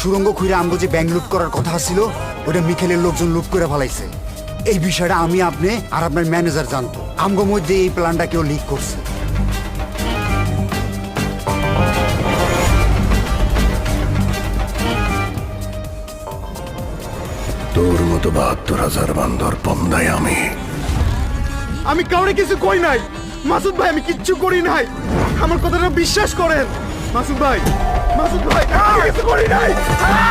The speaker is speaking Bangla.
সুরঙ্গ খুঁড়ে আমগো যে ব্যাংক লুট করার কথা ছিল ওটা মিখেলের লোকজন লুট করে ফেলাইছে। এই বিষয়টা আমি আপনি আর আপনার ম্যানেজার জানতো। আমগো মধ্যে এই প্ল্যানটা কেউ লিক করছে। তোর মতো বাহাত্তর হাজার বান্দর পন্দায় আমি। আমি কাউরে কিছু কই নাই। মাসুদ ভাই আমি কিচ্ছু করি নাই। আমার কথাটা বিশ্বাস করেন। মাসুদ ভাই মাসুদ ভাই আমি কিছু করি নাই